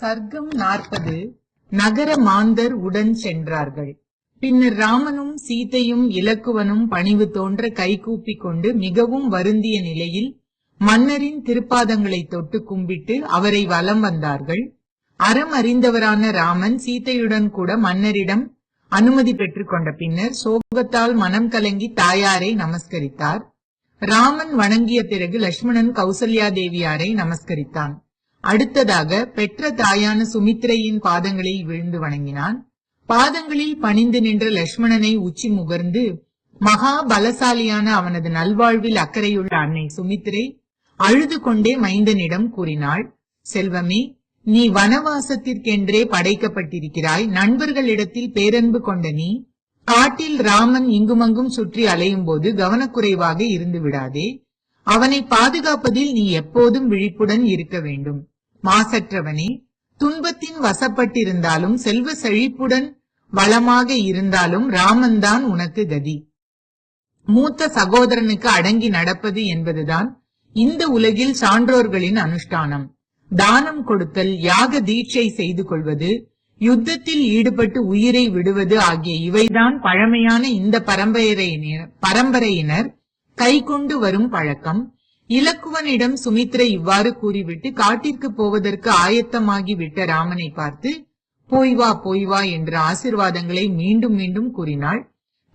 சர்க்கம் நாற்பது நகர மாந்தர் உடன் சென்றார்கள். பின்னர் ராமனும் சீதையும் இலக்குவனும் பணிவு தோன்ற கைகூப்பிக் கொண்டு மிகவும் வருந்திய நிலையில் மன்னரின் திருப்பாதங்களை தொட்டு கும்பிட்டு அவரை வலம் வந்தார்கள். அறம் அறிந்தவரான ராமன் சீதையுடன் கூட மன்னரிடம் அனுமதி பெற்றுக் கொண்ட பின்னர் சோகத்தால் மனம் கலங்கி தாயாரை நமஸ்கரித்தார். ராமன் வணங்கிய பிறகு லட்சுமணன் கௌசல்யா தேவியாரை நமஸ்கரித்தான். அடுத்ததாக பெற்ற தாயான சுமித்ரையின் பாதங்களில் விழுந்து வணங்கினான். பாதங்களில் பணிந்து நின்ற லட்சுமணனை உச்சி முகர்ந்து மகா பலசாலியான அவனது நல்வாழ்வில் அக்கறையுள்ள அன்னை சுமித்ரை அழுது கொண்டே மைந்தனிடம் கூறினாள் செல்வமே நீ வனவாசத்திற்கென்றே படைக்கப்பட்டிருக்கிறாய். நண்பர்களிடத்தில் பேரன்பு கொண்ட நீ காட்டில் ராமன் இங்குமங்கும் சுற்றி அலையும் போது கவனக்குறைவாக இருந்து விடாதே. அவனை பாதுகாப்பதில் நீ எப்போதும் விழிப்புடன் இருக்க வேண்டும். மாசற்றவனே துன்பத்தின் வசப்பட்டிருந்தாலும் செல்வ செழிப்புடன் வளமாக இருந்தாலும் ராமன்தான் உனக்கு கதி. மூத்த சகோதரனுக்கு அடங்கி நடப்பது என்பதுதான் இந்த உலகில் சான்றோர்களின் அனுஷ்டானம். தானம் கொடுத்தல் யாக தீட்சை செய்து கொள்வது யுத்தத்தில் ஈடுபட்டு உயிரை விடுவது ஆகிய இவைதான் பழமையான இந்த பரம்பரையினர் பரம்பரையினர் கைக்கொண்டு வரும் பழக்கம். இலக்குவனிடம் சுமித்ரை இவ்வாறு கூறிவிட்டு காட்டிற்கு போவதற்கு ஆயத்தமாகி விட்ட ராமனை பார்த்து போய் வா போய் வா என்ற ஆசிர்வாதங்களை மீண்டும் மீண்டும் கூறினாள்.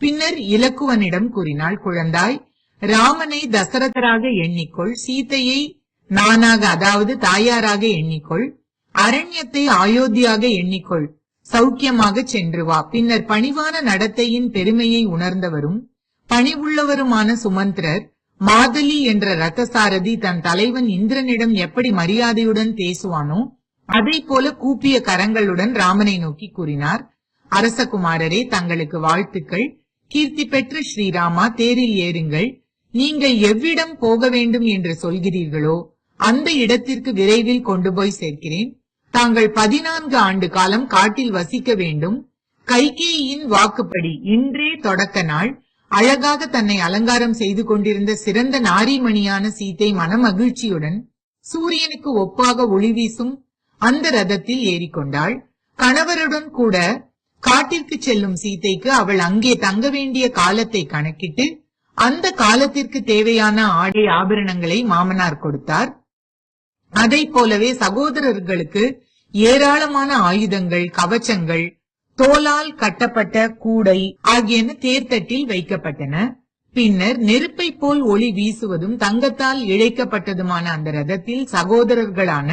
பின்னர் இலக்குவனிடம் கூறினாள் குழந்தாய் ராமனை தசரதராக எண்ணிக்கொள் சீதையை நானாக அதாவது தாயாராக எண்ணிக்கொள் அரண்யத்தை அயோத்தியாக எண்ணிக்கொள் சௌக்கியமாக சென்று வா. பின்னர் பணிவான நடத்தையின் பெருமையை உணர்ந்தவரும் பணிவுள்ளவருமான சுமந்திரர் மாதலி என்ற ரத்தசாரதி தன் தலைவன் இந்திரனிடம் எப்படி மரியாதையுடன் பேசுவானோ அதை போல கூப்பிய கரங்களுடன் ராமனை நோக்கி கூறினார் அரசகுமாரரே தங்களுக்கு வாழ்த்துக்கள். கீர்த்தி பெற்ற ஸ்ரீராமா தேரில் ஏறுங்கள். நீங்கள் எவ்விடம் போக வேண்டும் என்று சொல்கிறீர்களோ அந்த இடத்திற்கு விரைவில் கொண்டு போய் சேர்க்கிறேன். தாங்கள் பதினான்கு ஆண்டு காலம் காட்டில் வசிக்க வேண்டும். கைகேயின் வாக்குப்படி இன்றே தொடக்க நாள். அழகாக தன்னை அலங்காரம் செய்து கொண்டிருந்த சிறந்த நாரிமணியான சீத்தை மனமகிழ்ச்சியுடன் சூரியனுக்கு ஒப்பாக ஒளி வீசும் அந்த ரதத்தில் ஏறிக்கொண்டாள். கணவருடன் கூட காட்டிற்கு செல்லும் சீத்தைக்கு அவள் அங்கே தங்க வேண்டிய காலத்தை கணக்கிட்டு அந்த காலத்திற்கு தேவையான ஆடை ஆபரணங்களை மாமனார் கொடுத்தார். அதை போலவே சகோதரர்களுக்கு ஏராளமான ஆயுதங்கள் கவச்சங்கள் தோலால் கட்டப்பட்ட கூடை ஆகியன தேர்தட்டில் வைக்கப்பட்டன. பின்னர் நெருப்பை போல் ஒளி வீசுவதும் தங்கத்தால் இழைக்கப்பட்டதுமான அந்த ரதத்தில் சகோதரர்களான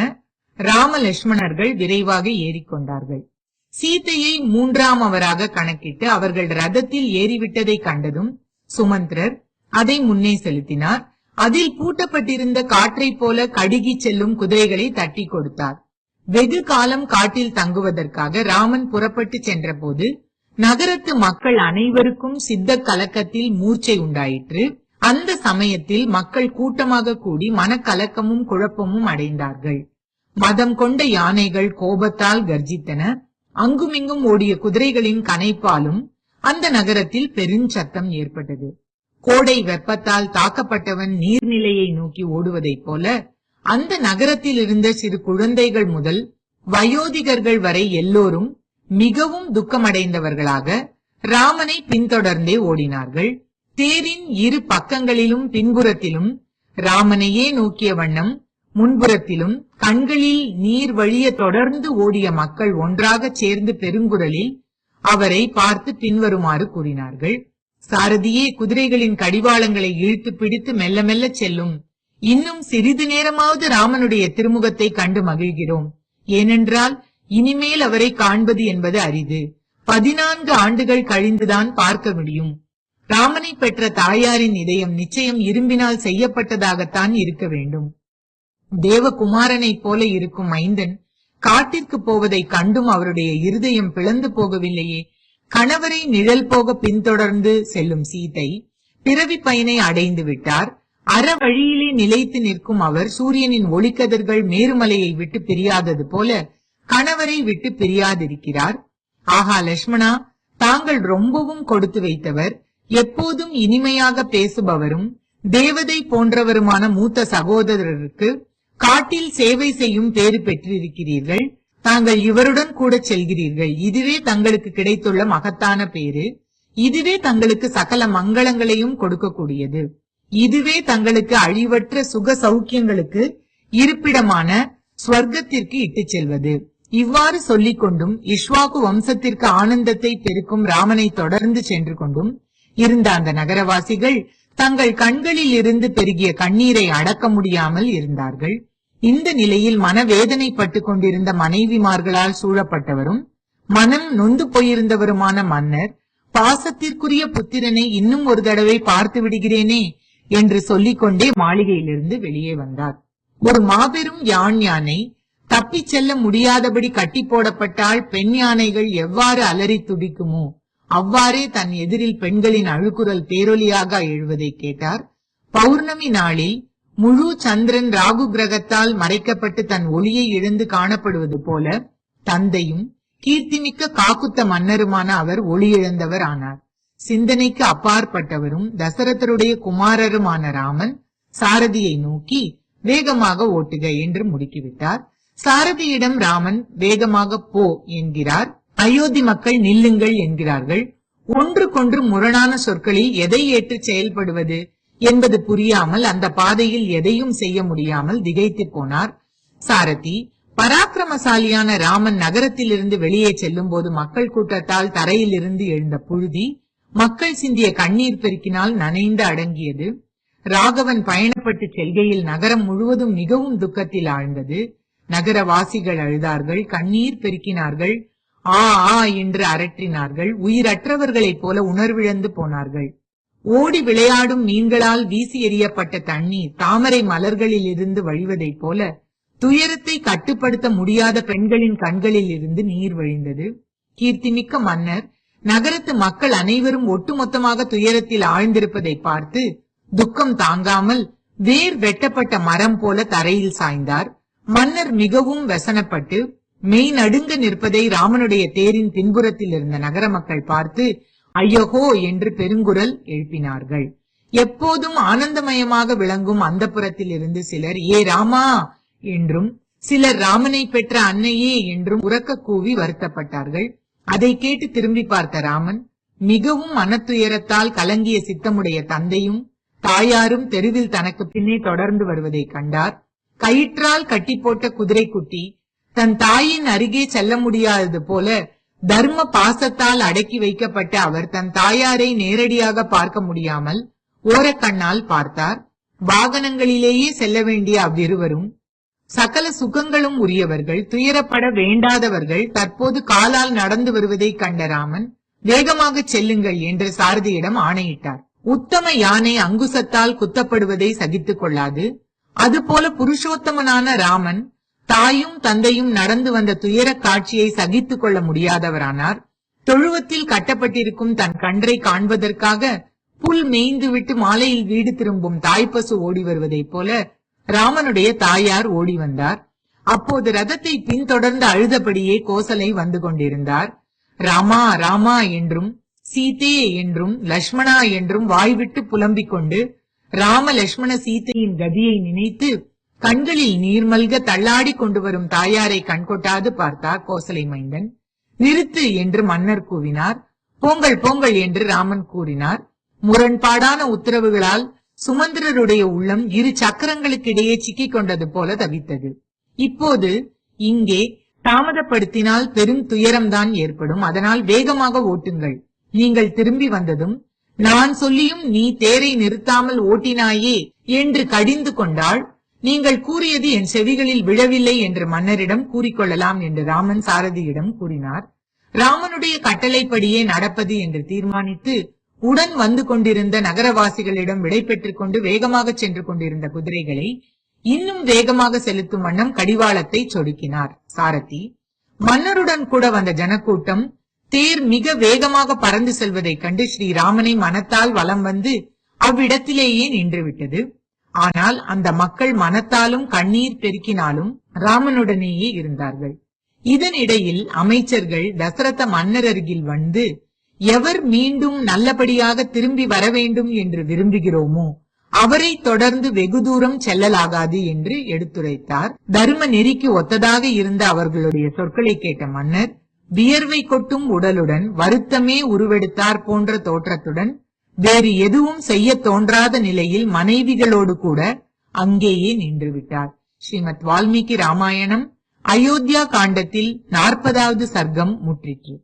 ராமலட்சுமணர்கள் விரைவாக ஏறிக்கொண்டார்கள். சீதையை மூன்றாம் அவராக கணக்கிட்டு அவர்கள் ரதத்தில் ஏறிவிட்டதை கண்டதும் சுமந்திரர் அதை முன்னே செலுத்தினார். அதில் பூட்டப்பட்டிருந்த காற்றைப் போல கடுகி செல்லும் குதிரைகளை தட்டி கொடுத்தார். வெகு காலம் காட்டில் தங்குவதற்காக ராமன் புறப்பட்டு சென்றபோது நகரத்து மக்கள் அனைவருக்கும் சித்த கலக்கத்தில் மூர்ச்சை உண்டாயிற்று. அந்த சமயத்தில் மக்கள் கூட்டமாக கூடி மனக்கலக்கமும் குழப்பமும் அடைந்தார்கள். மதம் கொண்ட யானைகள் கோபத்தால் கர்ஜித்தன. அங்குமிங்கும் ஓடிய குதிரைகளின் கனைப்பாலும் அந்த நகரத்தில் பெருஞ்சத்தம் ஏற்பட்டது. கோடை வெப்பத்தால் தாக்கப்பட்டவன் நீர்நிலையை நோக்கி ஓடுவதைப் போல அந்த நகரத்தில் இருந்த சிறு குழந்தைகள் முதல் வயோதிகர்கள் வரை எல்லோரும் மிகவும் துக்கமடைந்தவர்களாக ராமனை பின்தொடர்ந்தே ஓடினார்கள். தேரின் இரு பக்கங்களிலும் பின்புறத்திலும் ராமனையே நோக்கிய வண்ணம் முன்புறத்திலும் கண்களில் நீர் வழிய தொடர்ந்து ஓடிய மக்கள் ஒன்றாக சேர்ந்து பெருங்குரலில் அவரை பார்த்து பின்வருமாறு கூறினார்கள். சாரதியே குதிரைகளின் கடிவாளங்களை இழுத்து பிடித்து மெல்ல மெல்ல செல்லும். இன்னும் சிறிது நேரமாவது ராமனுடைய திருமுகத்தை கண்டு மகிழ்கிறோம். ஏனென்றால் இனிமேல் அவரை காண்பது என்பது அரிது. பதினான்கு ஆண்டுகள் கழிந்துதான் பார்க்க முடியும். ராமனை பெற்ற தாயாரின் இதயம் நிச்சயம் இரும்பினால் செய்யப்பட்டதாகத்தான் இருக்க வேண்டும். தேவகுமாரனைப் போல இருக்கும் மைந்தன் காட்டிற்கு போவதை கண்டும் அவருடைய இருதயம் பிளந்து போகவில்லையே. கணவரை நிழல் போக பின்தொடர்ந்து செல்லும் சீதை பிறவி பயனை அடைந்து விட்டார். அற வழியிலே நிலைத்து நிற்கும் அவர் சூரியனின் ஒளிக்கதிர்கள் மேருமலையை விட்டு பிரியாதது போல கணவரை விட்டு பிரியாதிருக்கிறார். ஆஹா லட்சுமணா தாங்கள் ரொம்பவும் கொடுத்து வைத்தவர் எப்போதும் இனிமையாக பேசுபவரும் தேவதை போன்றவருமான மூத்த சகோதரருக்கு காட்டில் சேவை செய்யும் பேறு பெற்றிருக்கிறீர்கள். தாங்கள் இவருடன் கூட செல்கிறீர்கள். இதுவே தங்களுக்கு கிடைத்துள்ள மகத்தான பேரு இதுவே தங்களுக்கு சகல மங்களங்களையும் கொடுக்கக்கூடியது. இதுவே தங்களுக்கு அழிவற்ற சுக சௌக்கியங்களுக்கு இருப்பிடமான ஸ்வர்க்கத்திற்கு இட்டுச் செல்வது. இவ்வாறு சொல்லிக் கொண்டும் இஷ்வாக்கு வம்சத்திற்கு ஆனந்தத்தை பெருக்கும் ராமனை தொடர்ந்து சென்று கொண்டும் இருந்த அந்த நகரவாசிகள் தங்கள் கண்களில் இருந்து பெருகிய கண்ணீரை அடக்க முடியாமல் இருந்தார்கள். இந்த நிலையில் மனவேதனைப்பட்டு கொண்டிருந்த மனைவிமார்களால் சூழப்பட்டவரும் மனம் நொந்து போயிருந்தவருமான மன்னர் பாசத்திற்குரிய புத்திரனை இன்னும் ஒரு தடவை பார்த்து விடுகிறேனே என்று சொல்லிக்கொண்டே மாளிகையிலிருந்து வெளியே வந்தார். ஒரு மாபெரும் யான் யானை தப்பிச் செல்ல முடியாதபடி கட்டி போடப்பட்டால் பெண் யானைகள் எவ்வாறு அலறி துடிக்குமோ அவ்வாறே தன் எதிரில் பெண்களின் அழுக்குரல் பேரொலியாக எழுவதை கேட்டார். பௌர்ணமி நாளில் முழு சந்திரன் ராகு கிரகத்தால் மறைக்கப்பட்டு தன் ஒளியை இழந்து காணப்படுவது போல தந்தையும் கீர்த்திமிக்க காக்குத்த மன்னருமான அவர் ஒளி இழந்தவர் ஆனார். சிந்தனைக்கு அப்பாற்பட்டவரும் தசரதருடைய குமாரருமான ராமன் சாரதியை நோக்கி வேகமாக ஓட்டுக என்று முடுக்கிவிட்டார். சாரதியிடம் ராமன் வேகமாக போ என்கிறார். அயோத்தி மக்கள் நில்லுங்கள் என்கிறார்கள். ஒன்றுக்கொன்று முரணான சொற்களில் எதை ஏற்று செயல்படுவது என்பது புரியாமல் அந்த பாதையில் எதையும் செய்ய முடியாமல் திகைத்து போனார். சாரதி பராக்கிரமசாலியான ராமன் நகரத்திலிருந்து வெளியே செல்லும் போது மக்கள் கூட்டத்தால் தரையிலிருந்து எழுந்த புழுதி மக்கள் சிந்திய கண்ணீர் பெருக்கினால் நனைந்து அடங்கியது. ராகவன் பயணப்பட்டு செல்கையில் நகரம் முழுவதும் மிகவும் துக்கத்தில் ஆழ்ந்தது. நகரவாசிகள் அழுதார்கள் கண்ணீர் பெருக்கினார்கள் ஆ ஆ என்று அரற்றினார்கள் உயிரற்றவர்களைப் போல உணர்விழந்து போனார்கள். ஓடி விளையாடும் மீன்களால் வீசி எறியப்பட்ட தண்ணீர் தாமரை மலர்களில் இருந்து வழிவதைப் போல துயரத்தை கட்டுப்படுத்த முடியாத பெண்களின் கண்களில் இருந்து நீர் வழிந்தது. கீர்த்திமிக்க மன்னர் நகரத்து மக்கள் அனைவரும் ஒட்டுமொத்தமாக துயரத்தில் ஆழ்ந்திருப்பதை பார்த்து துக்கம் தாங்காமல் வேர் வெட்டப்பட்ட மரம் போல தரையில் சாய்ந்தார். மன்னர் மிகவும் வசனப்பட்டு மெய் நடுங்க நிற்பதை ராமனுடைய தேரின் பின்புறத்தில் இருந்த நகர மக்கள் பார்த்து ஐயகோ என்று பெருங்குரல் எழுப்பினார்கள். எப்போதும் ஆனந்தமயமாக விளங்கும் அந்த புறத்தில் இருந்து சிலர் ஏ ராமா என்றும் சிலர் ராமனை பெற்ற அன்னையே என்றும் உறக்க கூவி வருத்தப்பட்டார்கள். அதை கேட்டு திரும்பி பார்த்த ராமன் மிகவும் மனத்துயரத்தால் கலங்கிய சித்தமுடைய தந்தையும் தாயாரும் தெருவில் தனக்கு பின்னே தொடர்ந்து வருவதை கண்டார். கயிற்றால் கட்டி போட்ட குதிரை குட்டி தன் தாயின் அருகே செல்ல முடியாதது போல தர்ம பாசத்தால் அடக்கி வைக்கப்பட்ட அவர் தன் தாயாரை நேரடியாக பார்க்க முடியாமல் ஓரக்கண்ணால் பார்த்தார். வாகனங்களிலேயே செல்ல வேண்டிய அவ்விருவரும் சகல சுகங்களும் உரியவர்கள் துயரப்பட வேண்டாதவர்கள் தற்போது காலால் நடந்து வருவதை கண்ட ராமன் வேகமாக செல்லுங்கள் என்று சாரதியிடம் ஆணையிட்டார். உத்தம யானை அங்குசத்தால் குத்தப்படுவதை சகித்துக் கொள்ளாது. அதுபோல புருஷோத்தமனான ராமன் தாயும் தந்தையும் நடந்து வந்த துயர காட்சியை சகித்துக் கொள்ள முடியாதவரானார். தொழுவத்தில் கட்டப்பட்டிருக்கும் தன் கன்றை காண்பதற்காக புல் மேய்ந்துவிட்டு மாலையில் வீடு திரும்பும் தாய்ப்பசு ஓடி வருவதைப் போல ராமனுடைய தாயார் ஓடி வந்தார். அப்போது ரதத்தை பின்தொடர்ந்து அழுதபடியே கோசலை வந்து கொண்டிருந்தார். ராமா ராமா என்றும் சீதே என்றும் லக்ஷ்மணா என்றும் வாய்விட்டு புலம்பிக் கொண்டு ராம லட்சுமண சீதையின் கதியை நினைத்து கண்களில் நீர்மல்க தள்ளாடி கொண்டு வரும் தாயாரை கண்கொட்டாது பார்த்தார் கோசலை மைந்தன். நிறுத்து என்று மன்னர் கூவினார். போங்கள் போங்கள் என்று ராமன் கூறினார். முரண்பாடான உத்தரவுகளால் சுமந்திரருடைய உள்ளம் இரு சக்கரங்களுக்கிடையே சிக்கிக் கொண்டது போல தவித்தது. இப்போது இங்கே தாமதப்படுத்தினால் பெரும் துயரம்தான் ஏற்படும். அதனால் வேகமாக ஓட்டுங்கள். நீங்கள் திரும்பி வந்ததும் நான் சொல்லியும் நீ தேரை நிறுத்தாமல் ஓட்டினாயே என்று கடிந்து கொண்டால் நீங்கள் கூறியது என் செவிகளில் விழவில்லை என்று மன்னரிடம் கூறிக்கொள்ளலாம் என்று ராமன் சாரதியிடம் கூறினார். ராமனுடைய கட்டளைப்படியே நடப்பது என்று தீர்மானித்து உடன் வந்து கொண்டிருந்த நகரவாசிகளிடம் விடை பெற்றுக் கொண்டு வேகமாக சென்று கொண்டிருந்த குதிரைகளை இன்னும் வேகமாக செலுத்தும் வண்ணம் கடிவாளத்தை சொடுக்கினார். சாரதி மன்னருடன் கூட வந்த ஜனக்கூட்டம் தேர் மிக வேகமாக பறந்து செல்வதைக் கண்டு ஸ்ரீராமனை மனத்தால் வலம் வந்து அவ்விடத்திலேயே நின்றுவிட்டது. ஆனால் அந்த மக்கள் மனத்தாலும் கண்ணீர் பெருக்கினாலும் ராமனுடனேயே இருந்தார்கள். இதனிடையில் அமைச்சர்கள் தசரத மன்னர் அருகில் வந்து எவர் மீண்டும் நல்லபடியாக திரும்பி வர வேண்டும் என்று விரும்புகிறோமோ அவரை தொடர்ந்து வெகு தூரம் செல்லலாகாது என்று எடுத்துரைத்தார். தர்ம நெறிக்கு ஒத்ததாக இருந்த அவர்களுடைய சொற்களை கேட்ட மன்னர் வியர்வை கொட்டும் உடலுடன் வருத்தமே உருவெடுத்தார் போன்ற தோற்றத்துடன் வேறு எதுவும் செய்ய தோன்றாத நிலையில் மனைவிகளோடு கூட அங்கேயே நின்று விட்டார் ஸ்ரீமத் வால்மீகி ராமாயணம் அயோத்தியா காண்டத்தில் நாற்பதாவது சர்க்கம் முற்றிற்று.